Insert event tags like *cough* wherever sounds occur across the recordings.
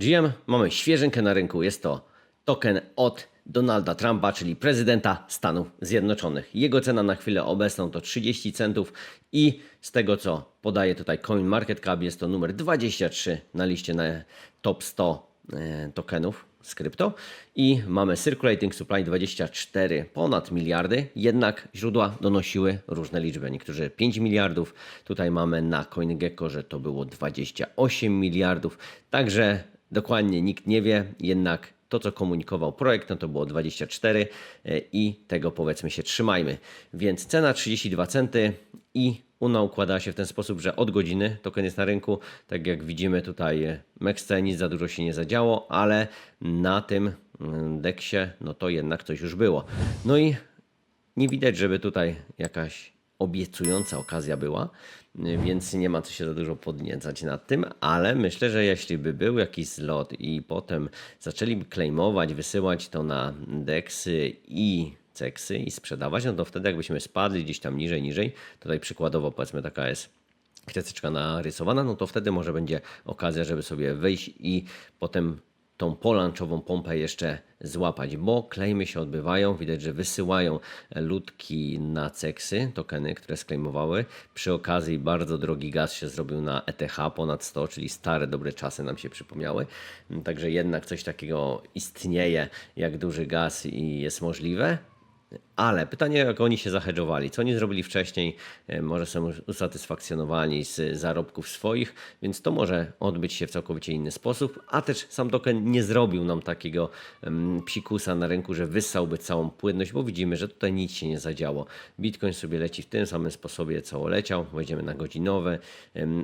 GM, mamy świeżynkę na rynku. Jest to token od Donalda Trumpa, czyli prezydenta Stanów Zjednoczonych. Jego cena na chwilę obecną to 30 centów i z tego co podaje tutaj CoinMarketCap jest to numer 23 na liście na top 100 e, tokenów z krypto i mamy Circulating Supply 24 ponad miliardy, jednak źródła donosiły różne liczby. Niektórzy 5 miliardów, tutaj mamy na CoinGecko, że to było 28 miliardów, także dokładnie nikt nie wie, jednak to, co komunikował projekt, no to było 24 e, i tego powiedzmy się trzymajmy. Więc cena 32 centy i UNA układa się w ten sposób, że od godziny token jest na rynku. Tak jak widzimy tutaj e, Mexce nic za dużo się nie zadziało, ale na tym mm, deksie no to jednak coś już było. No i nie widać, żeby tutaj jakaś obiecująca okazja była, więc nie ma co się za dużo podniecać nad tym, ale myślę, że jeśli by był jakiś zlot i potem zaczęliby claimować, wysyłać to na deksy i ceksy i sprzedawać, no to wtedy jakbyśmy spadli gdzieś tam niżej, niżej, tutaj przykładowo powiedzmy taka jest kreseczka narysowana, no to wtedy może będzie okazja, żeby sobie wyjść i potem tą polanczową pompę jeszcze złapać, bo klejmy się odbywają. Widać, że wysyłają ludki na ceksy, tokeny, które sklejmowały. Przy okazji bardzo drogi gaz się zrobił na ETH ponad 100, czyli stare, dobre czasy nam się przypomniały. Także jednak coś takiego istnieje, jak duży gaz i jest możliwe. Ale pytanie, jak oni się zahedżowali, co oni zrobili wcześniej, e, może są usatysfakcjonowani z zarobków swoich, więc to może odbyć się w całkowicie inny sposób, a też sam token nie zrobił nam takiego psikusa na rynku, że wyssałby całą płynność, bo widzimy, że tutaj nic się nie zadziało. Bitcoin sobie leci w tym samym sposobie, co leciał, wejdziemy na godzinowe,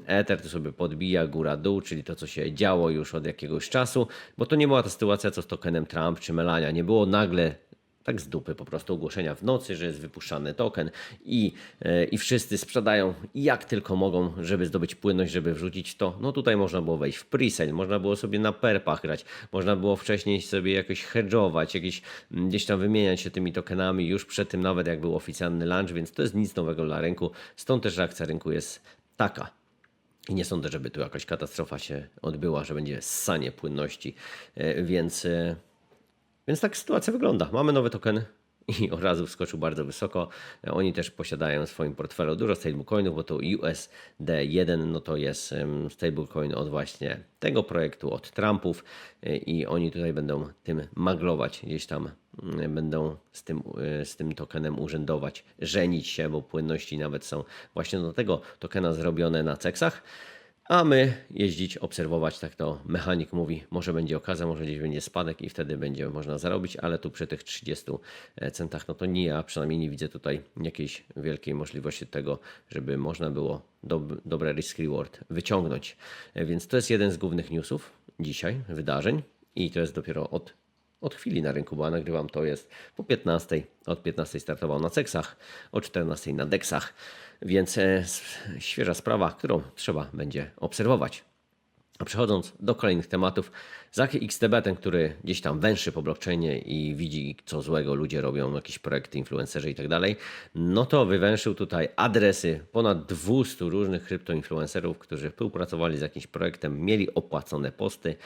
Ether to sobie podbija góra-dół, czyli to, co się działo już od jakiegoś czasu, bo to nie była ta sytuacja, co z tokenem Trump czy Melania, nie było nagle tak z dupy po prostu ogłoszenia w nocy, że jest wypuszczany token i, yy, i wszyscy sprzedają jak tylko mogą, żeby zdobyć płynność, żeby wrzucić to. No tutaj można było wejść w presale, można było sobie na perpach grać, można było wcześniej sobie jakoś hedge'ować, jakieś mm, gdzieś tam wymieniać się tymi tokenami już przed tym nawet jak był oficjalny launch, więc to jest nic nowego dla rynku. Stąd też reakcja rynku jest taka. I nie sądzę, żeby tu jakaś katastrofa się odbyła, że będzie ssanie płynności, yy, więc... Więc tak sytuacja wygląda. Mamy nowy token i od razu wskoczył bardzo wysoko. Oni też posiadają w swoim portfelu dużo stablecoinów, bo to USD1 no to jest stablecoin od właśnie tego projektu, od Trumpów i oni tutaj będą tym maglować, gdzieś tam będą z tym, z tym tokenem urzędować, żenić się, bo płynności nawet są właśnie do tego tokena zrobione na ceksach. A my jeździć, obserwować, tak to mechanik mówi, może będzie okazja, może gdzieś będzie spadek i wtedy będzie można zarobić, ale tu przy tych 30 centach, no to nie, ja przynajmniej nie widzę tutaj jakiejś wielkiej możliwości tego, żeby można było dob dobre risk reward wyciągnąć. Więc to jest jeden z głównych newsów dzisiaj, wydarzeń i to jest dopiero od od chwili na rynku, bo nagrywam to jest po 15. Od 15 startował na Ceksach, o 14 na Dexach, więc e, świeża sprawa, którą trzeba będzie obserwować. A przechodząc do kolejnych tematów, Zaki XTB, ten, który gdzieś tam węszy po blockchainie i widzi, co złego ludzie robią, jakieś projekty, influencerzy i tak dalej, no to wywęszył tutaj adresy ponad 200 różnych kryptoinfluencerów, którzy współpracowali z jakimś projektem, mieli opłacone posty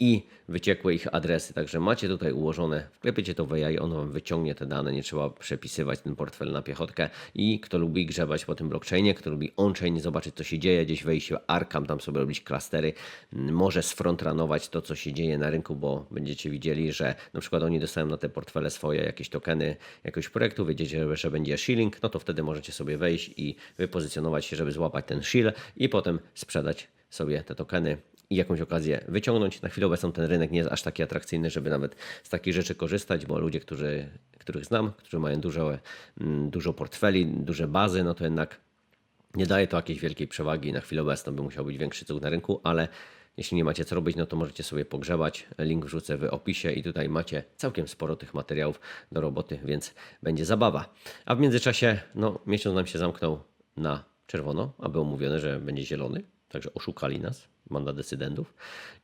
i wyciekłe ich adresy. Także macie tutaj ułożone, wklepiecie to w AI, ono wam wyciągnie te dane, nie trzeba przepisywać ten portfel na piechotkę. I kto lubi grzebać po tym blockchainie, kto lubi on-chain, zobaczyć co się dzieje, gdzieś wejść w Arkam, tam sobie robić klastery, może sfrontranować to, co się dzieje na rynku, bo będziecie widzieli, że na przykład oni dostają na te portfele swoje jakieś tokeny jakiegoś projektu, wiedziecie, że będzie shilling, no to wtedy możecie sobie wejść i wypozycjonować się, żeby złapać ten shill i potem sprzedać sobie te tokeny i jakąś okazję wyciągnąć. Na chwilę obecną ten rynek nie jest aż taki atrakcyjny, żeby nawet z takich rzeczy korzystać, bo ludzie, którzy, których znam, którzy mają dużo, mm, dużo portfeli, duże bazy, no to jednak nie daje to jakiejś wielkiej przewagi. Na chwilę obecną by musiał być większy cud na rynku, ale jeśli nie macie co robić, no to możecie sobie pogrzebać. Link wrzucę w opisie i tutaj macie całkiem sporo tych materiałów do roboty, więc będzie zabawa. A w międzyczasie, no miesiąc nam się zamknął na czerwono, a było mówione, że będzie zielony, także oszukali nas mandat decydentów.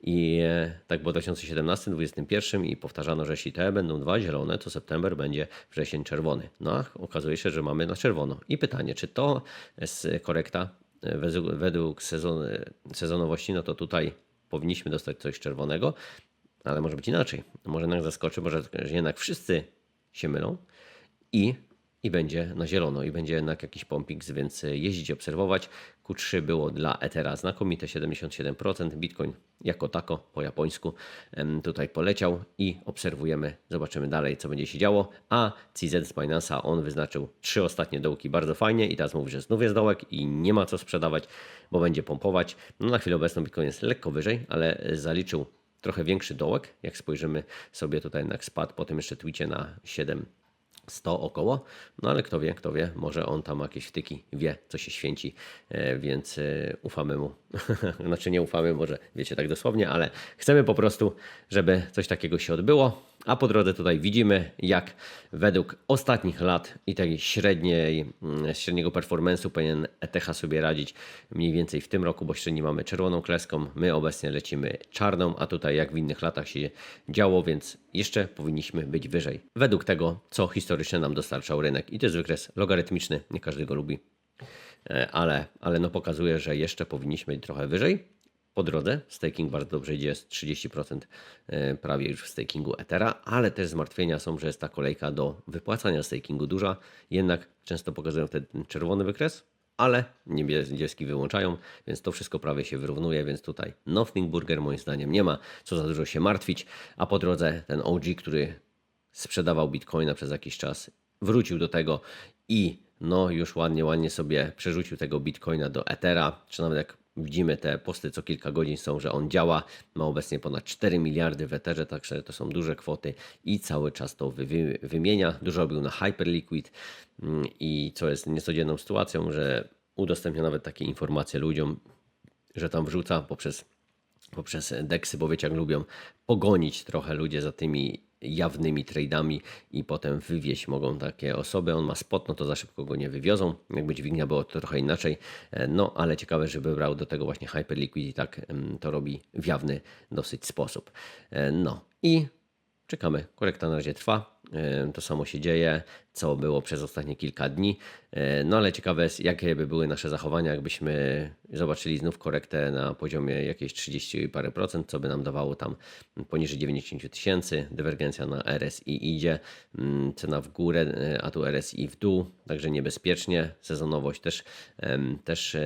I e, tak było w 2017, 2021 i powtarzano, że jeśli te będą dwa zielone, to september będzie wrzesień czerwony. No a okazuje się, że mamy na czerwono. I pytanie, czy to jest korekta według, według sezon, sezonowości, no to tutaj powinniśmy dostać coś czerwonego, ale może być inaczej. Może nas zaskoczy, może że jednak wszyscy się mylą i, i będzie na zielono, i będzie jednak jakiś pompik, więc jeździć, obserwować. Q3 było dla Ethera znakomite, 77%, Bitcoin jako tako, po japońsku, tutaj poleciał i obserwujemy, zobaczymy dalej, co będzie się działo. A CZ z Binance'a, on wyznaczył trzy ostatnie dołki bardzo fajnie i teraz mówi, że znów jest dołek i nie ma co sprzedawać, bo będzie pompować. No na chwilę obecną Bitcoin jest lekko wyżej, ale zaliczył trochę większy dołek, jak spojrzymy sobie tutaj na spadł po tym jeszcze tweetie na 7 100 około, no ale kto wie, kto wie, może on tam jakieś wtyki wie, co się święci, e, więc e, ufamy mu. *laughs* znaczy nie ufamy, może wiecie tak dosłownie, ale chcemy po prostu, żeby coś takiego się odbyło. A po drodze tutaj widzimy, jak według ostatnich lat i tej średniej, mm, średniego performance'u powinien ETH sobie radzić mniej więcej w tym roku, bo średni mamy czerwoną kreską, my obecnie lecimy czarną, a tutaj jak w innych latach się działo, więc jeszcze powinniśmy być wyżej. Według tego, co historycznie nam dostarczał rynek. I to jest wykres logarytmiczny, nie każdy go lubi, ale, ale no pokazuje, że jeszcze powinniśmy trochę wyżej po drodze. Staking bardzo dobrze idzie, jest 30% e, prawie już w stakingu Ethera, ale też zmartwienia są, że jest ta kolejka do wypłacania stakingu duża. Jednak często pokazują wtedy ten czerwony wykres, ale niebieski wyłączają, więc to wszystko prawie się wyrównuje, więc tutaj nothing burger moim zdaniem nie ma co za dużo się martwić, a po drodze ten OG, który sprzedawał bitcoina przez jakiś czas, wrócił do tego i no już ładnie, ładnie sobie przerzucił tego bitcoina do Ethera, czy nawet jak widzimy te posty co kilka godzin są, że on działa, ma obecnie ponad 4 miliardy w Etherze, także to są duże kwoty i cały czas to wy, wymienia. Dużo robił na Hyperliquid. Mm, i co jest niecodzienną sytuacją, że udostępnia nawet takie informacje ludziom, że tam wrzuca poprzez poprzez deksy, bo wiecie jak lubią pogonić trochę ludzie za tymi jawnymi trade'ami i potem wywieźć mogą takie osoby. On ma spot, no to za szybko go nie wywiozą. Jakby dźwignia było to trochę inaczej, E, no ale ciekawe, że wybrał do tego właśnie Hyperliquid i tak em, to robi w jawny dosyć sposób. E, No i Czekamy. Korekta na razie trwa. E, To samo się dzieje, co było przez ostatnie kilka dni. E, No ale ciekawe jest, jakie by były nasze zachowania, jakbyśmy zobaczyli znów korektę na poziomie jakieś 30 i parę procent, co by nam dawało tam poniżej 90 tysięcy. Dywergencja na RSI idzie, mm, cena w górę, e, a tu RSI w dół, także niebezpiecznie. Sezonowość też, też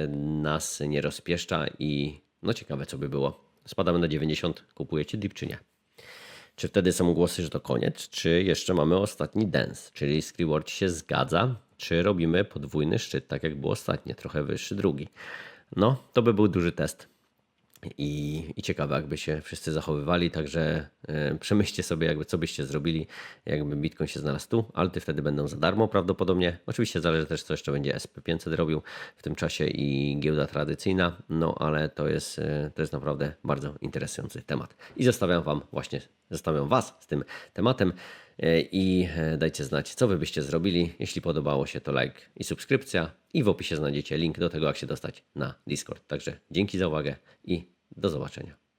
nas nie rozpieszcza i no ciekawe, co by było. Spadamy na 90, kupujecie dip czy nie? Czy wtedy są głosy, że to koniec, czy jeszcze mamy ostatni dance? Czyli Screword się zgadza, czy robimy podwójny szczyt, tak jak było ostatnie, trochę wyższy drugi. No, to by był duży test. I, I ciekawe, jakby się wszyscy zachowywali, także e, przemyślcie sobie, jakby co byście zrobili, jakby Bitcoin się znalazł tu, alty wtedy będą za darmo prawdopodobnie. Oczywiście zależy też, co jeszcze będzie SP500 robił w tym czasie i giełda tradycyjna, no ale to jest, e, to jest naprawdę bardzo interesujący temat. I zostawiam Wam właśnie, zostawiam Was z tym tematem i e, dajcie znać, co Wy byście zrobili. Jeśli podobało się, to like i subskrypcja. I w opisie znajdziecie link do tego, jak się dostać na Discord. Także dzięki za uwagę i do zobaczenia.